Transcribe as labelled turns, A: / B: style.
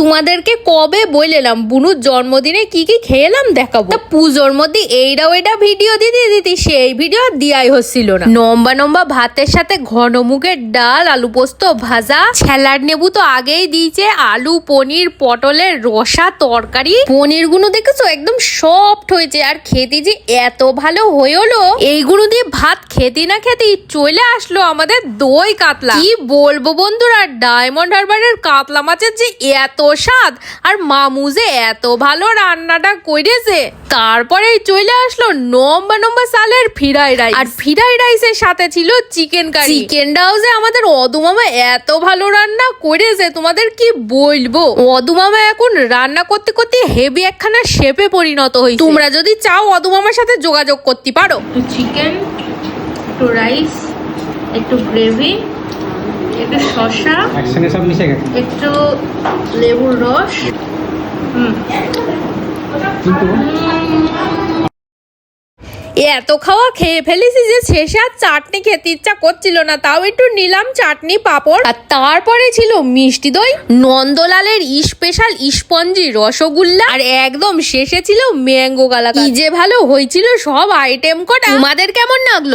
A: তোমাদেরকে কবে বললাম বুনুর জন্মদিনে কি কি খেলাম দেখাবো। পুজোর মধ্যে এইটা ওইটা ভিডিও দিতে দিতে, সেই ভিডিও দিয়াই হচ্ছিল না। লম্বা লম্বা ভাতের সাথে ঘন মুগের ডাল, আলু পোস্ত ভাজা ছেলার নেবু তো আগেই দিয়েছে, আলু, পনির, পটলের রসা, তরকারি। পনিরগুলো দেখেছ? একদম সফট হয়েছে। আর খেতে যে এত ভালো হলো এইগুলো দিয়ে ভাত খেতে না খেতেই চলে আসলো আমাদের দই কাতলা। কি বলব বন্ধুরা, ডায়মন্ড হারবারের কাতলা মাছের যে এত স্বাদ আর মামু যে এত ভালো রান্নাটা করেছে তারপরে চলে আসলো নম্বা নম্বা সালের ফিরাই রাইস। আর ফিরাই রাইসের সাথে ছিল চিকেন কারি। চিকেনটাও যে আমাদের অদুমামা এত ভালো রান্না করেছে তোমাদের কি বলব? অদুমামা এখন রান্না করতে করতে হেভি একখানা শেপে পরিণত হয়েছে তোমরা যদি চাও অদুমামার সাথে যোগাযোগ করতে পারো।
B: চিকেন, একটু রাইস, একটু গ্রেভি একটু শসা
C: একসঙ্গে সব মিশে গেছে?
B: একটু লেবুর রস। হুম।
C: কিন্তু
A: এত খাওয়া খেয়ে ফেলেছি যে শেষে আর চাটনি খেতে ইচ্ছা করছিল না তাও একটু নিলাম চাটনি পাঁপড়। আর তারপরে ছিল মিষ্টি দই নন্দলালের স্পেশাল স্পঞ্জি রসগোল্লা আর একদম শেষে ছিল ম্যাঙ্গো গালা কি যে ভালো হয়েছিল সব আইটেম কটা। তোমাদের কেমন লাগল?